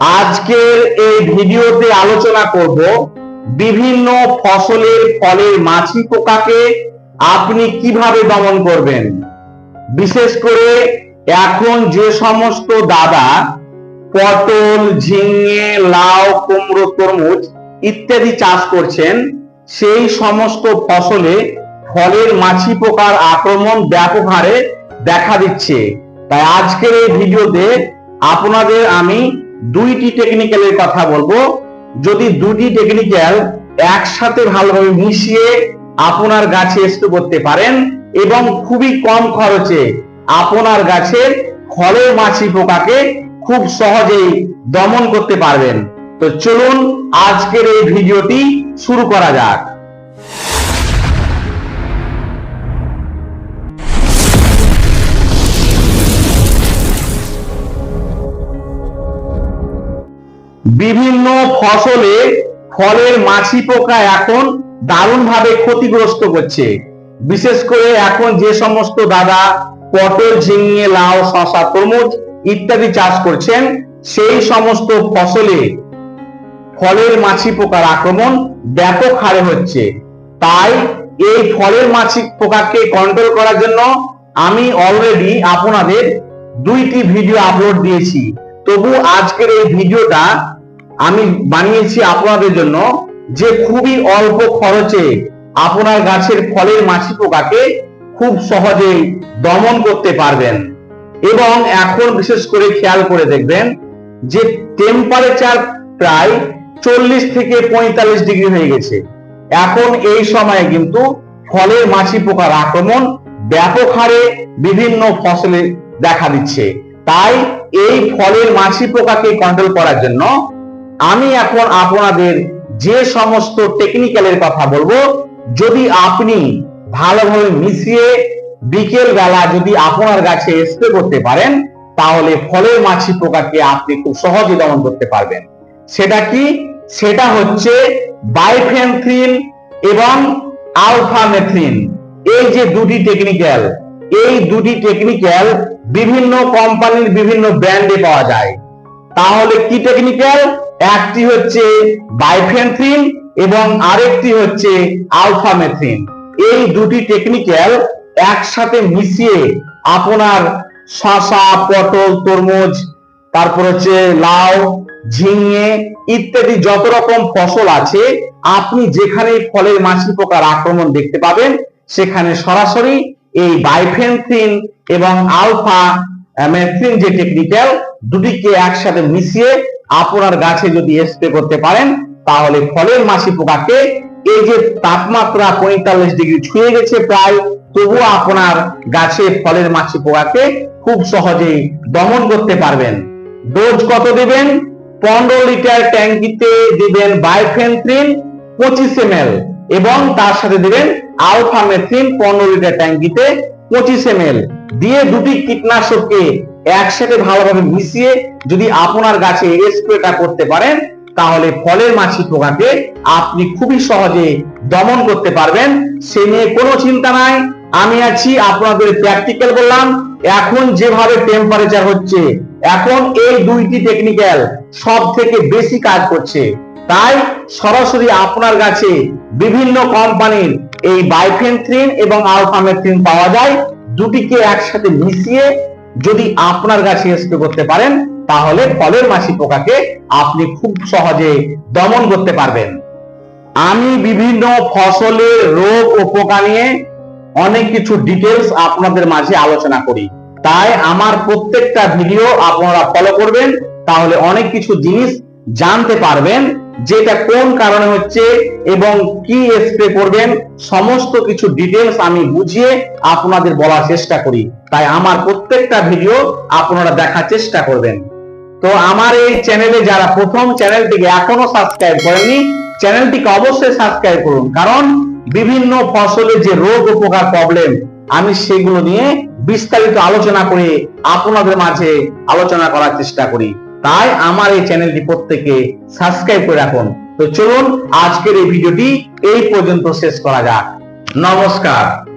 আজকের এই ভিডিওতে আলোচনা করব বিভিন্ন ফসলের ফলের মাছি পোকাকে আপনি কীভাবে দমন করবেন? বিশেষ করে এখন যে সমস্ত দাদা পটল, ঝিঙে, লাউ, কুমড়ো, তরমুজ ইত্যাদি চাষ করছেন, সেই সমস্ত ফসলে ফলের মাছি পোকার আক্রমণ ব্যাপক হারে দেখা দিচ্ছে। তাই আজকের এই ভিডিওতে আপনাদের আমি দুইটি টেকনিক্যালের কথা বলব। যদি দুটি টেকনিক্যাল একসাথে ভালোভাবে মিশিয়ে আপনার গাছে স্প্রে করতে পারেন এবং খুবই কম খরচে আপনার গাছের ফলের মাছি পোকাকে খুব সহজেই দমন করতে পারবেন। তো চলুন আজকের এই ভিডিওটি শুরু করা যাক। বিভিন্ন ফসলে ফলের মাছি পোকা এখন দারুণভাবে ক্ষতিগ্রস্ত করছে বিশেষ করে এখন যে সমস্ত দাদা পটল, ঝিঙে, লাউ শশা তরমুজ ইত্যাদি চাষ করছেন, সেই সমস্ত ফসলে ফলের মাছি পোকার আক্রমণ ব্যাপক হারে হচ্ছে। তাই এই ফলের মাছি পোকাকে কন্ট্রোল করার জন্য আমি অলরেডি আপনাদের দুইটি ভিডিও আপলোড দিয়েছি। তবু আজকের এই ভিডিওটা আমি বানিয়েছি আপনাদের জন্য যে খুবই অল্প খরচে আপনার গাছের ফলের মাছি পোকাকে খুব সহজেই দমন করতে পারবেন। এবং এখন বিশেষ করে খেয়াল করে দেখবেন যে টেম্পারেচার প্রায় চল্লিশ থেকে পঁয়তাল্লিশ ডিগ্রি হয়ে গেছে। এখন এই সময়ে কিন্তু ফলের মাছি পোকার আক্রমণ ব্যাপক হারে বিভিন্ন ফসলে দেখা দিচ্ছে। তাই এই ফলের মাছি পোকাকে কন্ট্রোল করার জন্য আমি এখন আপনাদের যে সমস্ত টেকনিক্যালের কথা বলব, যদি আপনি ভালোভাবে মিশিয়ে বিকেল বেলা যদি আপনার গাছে স্প্রে করতে পারেন, তাহলে ফলের মাছি পোকাকে আপনি খুব সহজে দমন করতে পারবেন। সেটা কি? সেটা হচ্ছে বাইফেনথ্রিন এবং আলফামেথ্রিন এই যে দুটি টেকনিক্যাল এই দুটি টেকনিক্যাল বিভিন্ন কোম্পানির বিভিন্ন ব্র্যান্ডে পাওয়া যায়। তাহলে কি টেকনিক্যাল একটি হচ্ছে বাইফেনথ্রিন এবং আরেকটি হচ্ছে আলফামেথ্রিন এই দুটি টেকনিক্যাল একসাথে মিশিয়ে আপনার শসা পটল, তরমুজ, তারপর হচ্ছে লাউ, ঝিঙে ইত্যাদি যত রকম ফসল আছে, আপনি যেখানে ফলের মাছি পোকার আক্রমণ দেখতে পাবেন, সেখানে সরাসরি এই বাইফেনথ্রিন এবং আলফা মেথ্রিন যে টেকনিক্যাল দুটিকে একসাথে মিশিয়ে আপনার গাছে যদি স্প্রে করতে পারেন, তাহলে ফলের মাসি পোকাকে এই যে তাপমাত্রা পঁয়তাল্লিশ ডিগ্রি ছুঁয়ে গেছে প্রায়, তবুও আপনার গাছে ফলের মাছি পোকাকে খুব সহজেই দমন করতে পারবেন। ডোজ কত দিবেন? পনেরো লিটার ট্যাঙ্কিতে দিবেন বাইফেনথ্রিন পঁচিশ এম এবং তার সাথে দিবেন আলফামেথ্রিন পনেরো লিটার ট্যাঙ্কিতে পঁচিশ এম দিয়ে দুটি কীটনাশককে একসাথে ভালোভাবে মিশিয়ে যদি আপনার গাছে স্প্রেটা করতে পারেন, তাহলে ফলের মাছি পোকাকে আপনি খুবই সহজে দমন করতে পারবেন। সে নিয়ে কোনো চিন্তা নাই। আমি আছি আপনাদের প্র্যাকটিক্যাল বললাম। এখন যেভাবে টেম্পারেচার হচ্ছে, এখন এই দুইটি টেকনিক্যাল সব থেকে বেশি কাজ করছে। তাই সরাসরি আপনার কাছে বিভিন্ন কোম্পানির এই বাইফেনথ্রিন এবং আলফামেথ্রিন পাওয়া যায়। দুটিকে একসাথে মিশিয়ে যদি আপনার গাছে স্প্রে করতে পারেন, তাহলে ফলের মাছি পোকাকে আপনি খুব সহজে দমন করতে পারবেন। আমি বিভিন্ন ফসলের রোগ ও পোকা নিয়ে অনেক কিছু ডিটেলস আপনাদের মাঝে আলোচনা করি। তাই আমার প্রত্যেকটা ভিডিও আপনারা ফলো করবেন, তাহলে অনেক কিছু জিনিস জানতে পারবেন। যেটা কোন কারণে হচ্ছে এবং কি স্প্রে করবেন, সমস্ত কিছু ডিটেলস আমি বুঝিয়ে আপনাদের বলার চেষ্টা করি। তাই আমার প্রত্যেকটা ভিডিও আপনারা দেখার চেষ্টা করবেন। তো আমার এই চ্যানেলে যারা প্রথম চ্যানেলটিকে এখনও সাবস্ক্রাইব করেননি চ্যানেলটিকে অবশ্যই সাবস্ক্রাইব করুন। কারণ বিভিন্ন ফসলের যে রোগ উপকার প্রবলেম আমি সেগুলো নিয়ে বিস্তারিত আলোচনা করে আপনাদের মাঝে আলোচনা করার চেষ্টা করি। তাই আমার এই চ্যানেলটি প্রত্যেকে সাবস্ক্রাইব করে রাখুন। তো চলুন, আজকের এই ভিডিওটি এই পর্যন্ত শেষ করা যাক। নমস্কার।